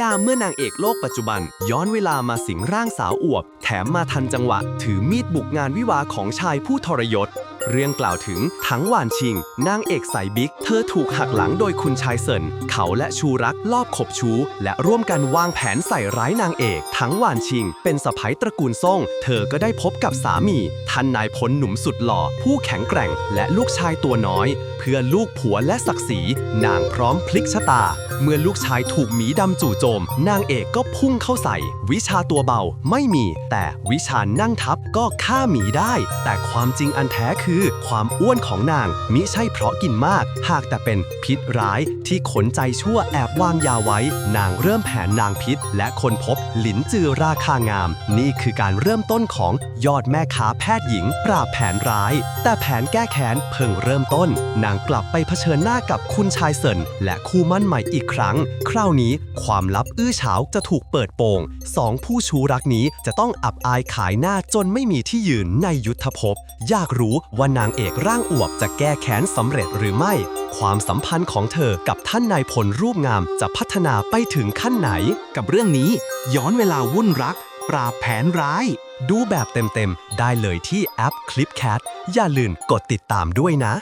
ยามเมื่อนางเอกโลกปัจจุบัน ย้อนเวลามาสิงร่างสาวอวบ แถมมาทันจังหวะ ถือมีดบุกงานวิวาของชายผู้ทรยศ เรื่องกล่าวถึงถังหวานชิง นางเอกสายบิ๊ก เธอถูกหักหลังโดยคุณชายเซินเขาและชูรักลอบขบชูและร่วมกันวางแผนใส่ร้ายนางเอกถังหวานชิง เป็นสะพ้ยตระกูลซ่ง เธอก็ได้พบกับสามี ท่านนายพลหนุ่มสุดหล่อ ผู้แข็งแกร่ง และลูกชายตัวน้อย เพื่อลูกผัวและศักดิ์ศรีนางพร้อมพลิกชะตา เมื่อลูกชายถูกหมีดำจู่โจม นางเอกก็พุ่งเข้าใส่ วิชาตัวเบาไม่มี แต่วิชานั่งทับก็ฆ่าหมีได้ แต่ความจริงอันแท้คือความอ้วนของนางมิใช่เพราะกินมาก หากแต่เป็นพิษร้ายที่ขนใจชั่วแอบวางยาไว้ นางเริ่มแผนนางพิษ และคนพบหลินจือราคางาม นี่คือการเริ่มต้นของยอดแม่ค้าแพทย์หญิง ปราบแผนร้าย แต่แผนแก้แค้นเพิ่งเริ่มต้น นางกลับไปเผชิญหน้ากับคุณชายเซินและคู่มั่นใหม่อีกครั้ง คราวนี้ความลับอื้อฉาวจะถูกเปิดโปงสองผู้ชู้รักนี้จะต้องอับอายขายหน้าจนไม่มีที่ยืนในยุทธภพอยากรู้ว่าว่านางเอกร่างอวบจะแก้แค้นสำเร็จหรือไม่ ความสัมพันธ์ของเธอกับท่านนายพลรูปงามจะพัฒนาไปถึงขั้นไหน กับเรื่องนี้ ย้อนเวลาวุ่นรัก ปราบแผนร้าย ดูแบบเต็มๆ ได้เลยที่แอป Clipcat อย่าลืมกดติดตามด้วยนะ